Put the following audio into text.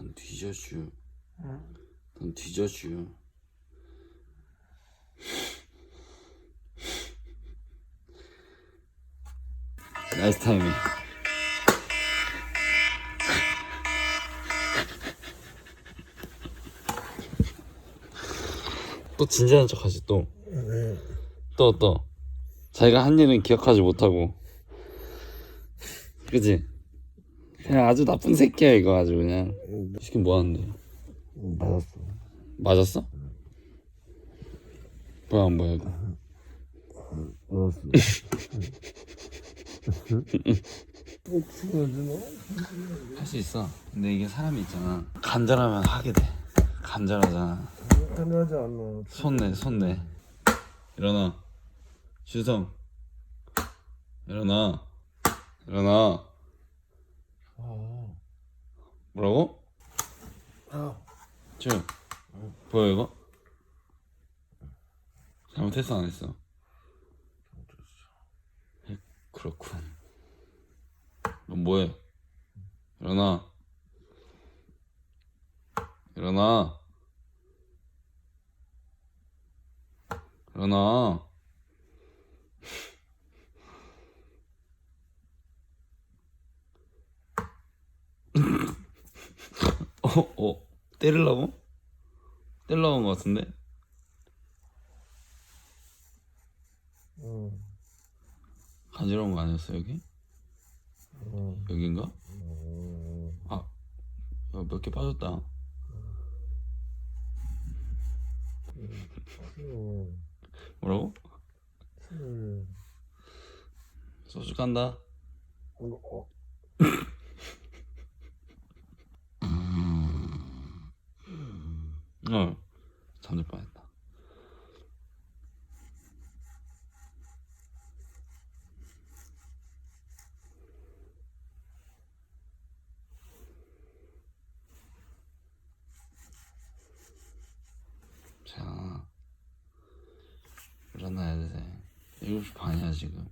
난 뒤져주. 응? 난 뒤져주. 나이스 타이밍. 또 진지한 척하지 또. 왜? 또 또. 자기가 한 일은 기억하지 못하고. 그지? 그냥 아주 나쁜 새끼야 이거 아주 그냥. 이 새끼 뭐 하는데? 맞았어. 맞았어? 뭐야 안 보여 이거. 알았어. 또 죽어주나? 할 수 있어. 근데 이게 사람이 있잖아. 간절하면 하게 돼. 간절하잖아. 편하지 않아. 손 내, 손 내. 일어나. 주성. 일어나. 일어나. 아. 뭐라고? 아. 쭉. 보여 이거? 잘못했어 안 했어? 에, 그렇군. 넌 뭐해? 일어나. 일어나. 일어나. 어, 어, 때리려고? 때리려고 한 것 같은데? 응. 간지러운 거 아니었어, 여기? 응. 여긴가? 응. 아, 몇 개 빠졌다. 응. 뭐라고? 응. 소주 간다. 어. 어, 잠들 뻔했다. 자, 일어나야 돼. 7시 반이야, 지금.